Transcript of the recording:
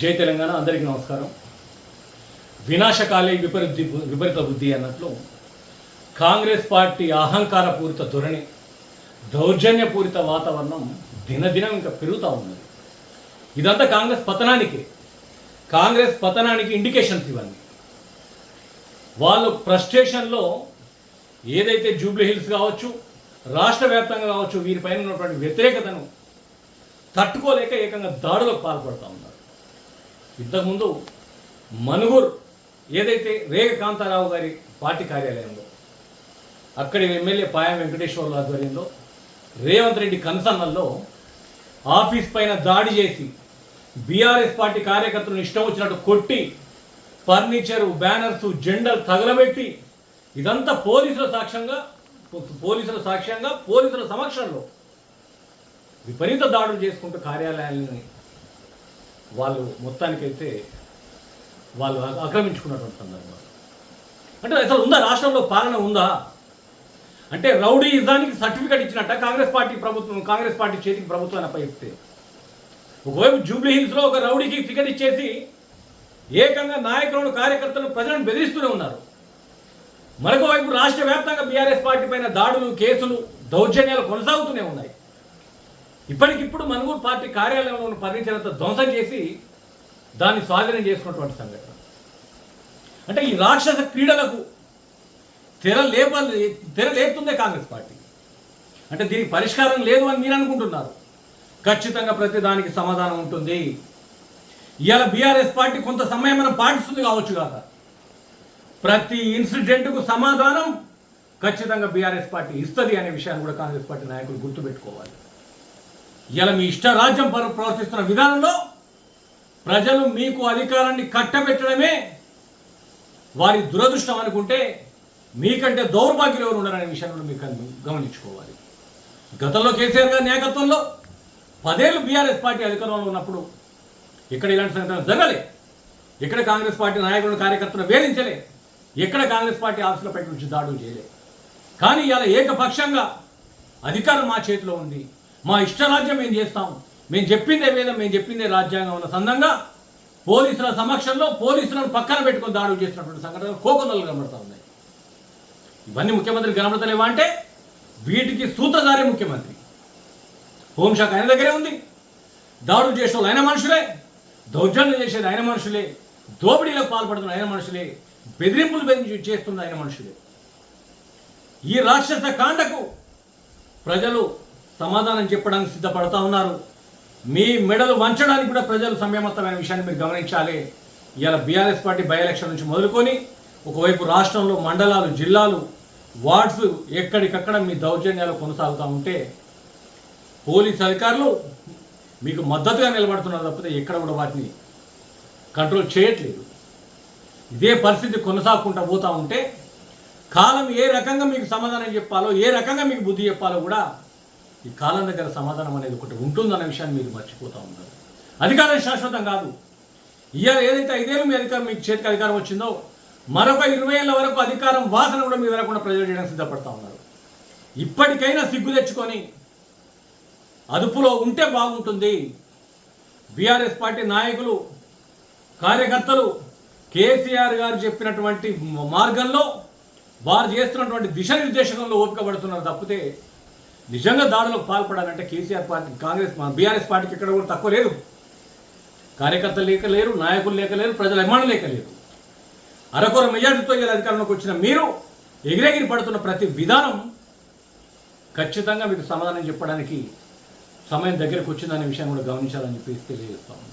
జై తెలంగాణ అందరికీ నమస్కారం. వినాశకాలే విపరీత విపరీత బుద్ధి అన్నట్లు కాంగ్రెస్ పార్టీ అహంకారపూరిత ధోరణి దౌర్జన్యపూరిత వాతావరణం దినదినం ఇంకా పెరుగుతూ ఉన్నది. ఇదంతా కాంగ్రెస్ పతనానికే. కాంగ్రెస్ పతనానికి ఇండికేషన్స్ ఇవన్నీ వాళ్ళు ఫ్రస్ట్రేషన్లో ఏదైతే జూబ్లీ హిల్స్ కావచ్చు రాష్ట్ర వ్యాప్తంగా కావచ్చు వీరిపైన ఉన్నటువంటి వ్యతిరేకతను తట్టుకోలేక ఏకంగా దాడులకు పాల్పడుతూ ఉన్నారు. ఇంతకుముందు మనుగురు ఏదైతే రేగ కాంతారావు గారి పార్టీ కార్యాలయంలో అక్కడి ఎమ్మెల్యే పాయం వెంకటేశ్వర్ల ఆధ్వర్యంలో రేవంత్ రెడ్డి కన్సన్నల్లో ఆఫీస్ పైన దాడి చేసి బీఆర్ఎస్ పార్టీ కార్యకర్తలను ఇష్టం వచ్చినట్టు కొట్టి ఫర్నిచరు బ్యానర్స్ జెండర్ తగలబెట్టి ఇదంతా పోలీసుల సాక్ష్యంగా పోలీసుల సాక్ష్యంగా పోలీసుల సమక్షంలో విపరీత దాడులు చేసుకుంటూ కార్యాలయాలని వాళ్ళు మొత్తానికైతే వాళ్ళు ఆక్రమించుకున్నటువంటి సందర్భం. అంటే అసలు ఉందా? రాష్ట్రంలో పాలన ఉందా? అంటే రౌడీ ఇజానికి సర్టిఫికెట్ ఇచ్చినట్ట కాంగ్రెస్ పార్టీ ప్రభుత్వం కాంగ్రెస్ పార్టీ చేతికి ప్రభుత్వాన్ని అప్పగిస్తే ఒకవైపు జూబ్లీ హిల్స్లో ఒక రౌడీకి టికెట్ ఇచ్చేసి ఏకంగా నాయకులను కార్యకర్తలు ప్రజలను బెదిరిస్తూనే ఉన్నారు. మరొక వైపు రాష్ట్ర వ్యాప్తంగా బీఆర్ఎస్ పార్టీ పైన దాడులు కేసులు దౌర్జన్యాలు కొనసాగుతూనే ఉన్నాయి. ఇప్పటికిప్పుడు మనుగూరు పార్టీ కార్యాలయంలో ఉన్న ఫర్నిచర్ ధ్వంసం చేసి దాన్ని స్వాధీనం చేసుకున్నటువంటి సంఘటన. అంటే ఈ రాక్షస క్రీడలకు తెర లేప తెర లేపుతుందే కాంగ్రెస్ పార్టీ. అంటే దీనికి పరిష్కారం లేదు అని మీరు అనుకుంటున్నారు. ఖచ్చితంగా ప్రతి దానికి సమాధానం ఉంటుంది. ఇవాళ బీఆర్ఎస్ పార్టీ కొంత సమయం మనం పాటిస్తుంది కావచ్చు కాక ప్రతి ఇన్సిడెంట్కు సమాధానం ఖచ్చితంగా బీఆర్ఎస్ పార్టీ ఇస్తుంది అనే విషయాన్ని కూడా కాంగ్రెస్ పార్టీ నాయకులు గుర్తుపెట్టుకోవాలి. ఇలా మీ ఇష్టరాజ్యం పర- ప్రవర్తిస్తున్న విధానంలో ప్రజలు మీకు అధికారాన్ని కట్టబెట్టడమే వారి దురదృష్టం అనుకుంటే మీకంటే దౌర్భాగ్యులు ఎవరు ఉండరనే విషయాన్ని మీకు గమనించుకోవాలి. గతంలో కేసీఆర్ గారి నాయకత్వంలో పదేళ్ళు బీఆర్ఎస్ పార్టీ అధికారంలో ఉన్నప్పుడు ఇక్కడ ఇలాంటి సంఘటన జరగలే. ఎక్కడ కాంగ్రెస్ పార్టీ నాయకులను కార్యకర్తలను వేధించలే. ఎక్కడ కాంగ్రెస్ పార్టీ ఆఫీసుల నుంచి దాడులు చేయలే. కానీ ఇలా ఏకపక్షంగా అధికారం మా చేతిలో ఉంది. మా ఇష్టరాజ్యం మేము చేస్తాం మేము చెప్పిందే వేదం మేము చెప్పిందే రాజ్యాంగం ఉన్న సందంగా పోలీసుల సమక్షంలో పోలీసులను పక్కన పెట్టుకొని దాడులు చేసినటువంటి సంఘటనలు కోకొందలు కనబడతా ఉన్నాయి. ఇవన్నీ ముఖ్యమంత్రి కనబడతలేవా అంటే వీటికి సూతదారే ముఖ్యమంత్రి. హోంశాఖ ఆయన దగ్గరే ఉంది. దాడులు చేసే వాళ్ళు ఆయన మనుషులే. దౌర్జన్యం చేసేది ఆయన మనుషులే. దోపిడీలకు పాల్పడుతున్న ఆయన మనుషులే. బెదిరింపులు బెదిరించి చేస్తున్న ఆయన మనుషులే. ఈ రాక్షస కాండకు ప్రజలు సమాధానం చెప్పడానికి సిద్ధపడతా ఉన్నారు. మీ మెడలు వంచడానికి కూడా ప్రజలు సంయమత్తమైన విషయాన్ని మీరు గమనించాలి. ఇలా బీఆర్ఎస్ పార్టీ బై ఎలక్షన్ నుంచి మొదలుకొని ఒకవైపు రాష్ట్రంలో మండలాలు జిల్లాలు వార్డ్స్ ఎక్కడికక్కడ మీ దౌర్జన్యాలు కొనసాగుతూ ఉంటే పోలీస్ అధికారులు మీకు మద్దతుగా నిలబడుతున్నారు తప్పితే ఎక్కడ కూడా వాటిని కంట్రోల్ చేయట్లేదు. ఇదే పరిస్థితి కొనసాగుకుంటూ పోతూ ఉంటే కాలం ఏ రకంగా మీకు సమాధానం చెప్పాలో ఏ రకంగా మీకు బుద్ధి చెప్పాలో కూడా ఈ కాలం దగ్గర సమాధానం అనేది ఒకటి ఉంటుందన్న విషయాన్ని మీరు మర్చిపోతూ ఉన్నారు. అధికారం శాశ్వతం కాదు. ఇవాళ ఏదైతే ఐదేళ్ళు మీ అధికారం మీకు చేతికి అధికారం వచ్చిందో మరొక ఇరవై ఏళ్ళ వరకు అధికారం వాసన కూడా మీ వెళ్ళకుండా ప్రజలు చేయడానికి సిద్ధపడతా ఉన్నారు. ఇప్పటికైనా సిగ్గు తెచ్చుకొని అదుపులో ఉంటే బాగుంటుంది. బీఆర్ఎస్ పార్టీ నాయకులు కార్యకర్తలు కేసీఆర్ గారు చెప్పినటువంటి మార్గంలో వారు చేస్తున్నటువంటి దిశానిర్దేశకంలో ఓపిక పడుతున్నారు తప్పితే నిజంగా దాడులకు పాల్పడాలంటే కేసీఆర్ పార్టీ కాంగ్రెస్ బీఆర్ఎస్ పార్టీకి ఎక్కడ కూడా తక్కువ లేదు. కార్యకర్తలు లేక లేరు నాయకులు లేక లేరు ప్రజల అభిమానులు లేక లేరు. అరకొర మెజార్టీతో ఇలా అధికారంలోకి వచ్చిన మీరు ఎగిరెగిరి పడుతున్న ప్రతి విధానం ఖచ్చితంగా మీకు సమాధానం చెప్పడానికి సమయం దగ్గరకు వచ్చిందనే విషయం కూడా గమనించాలని చెప్పి తెలియజేస్తాము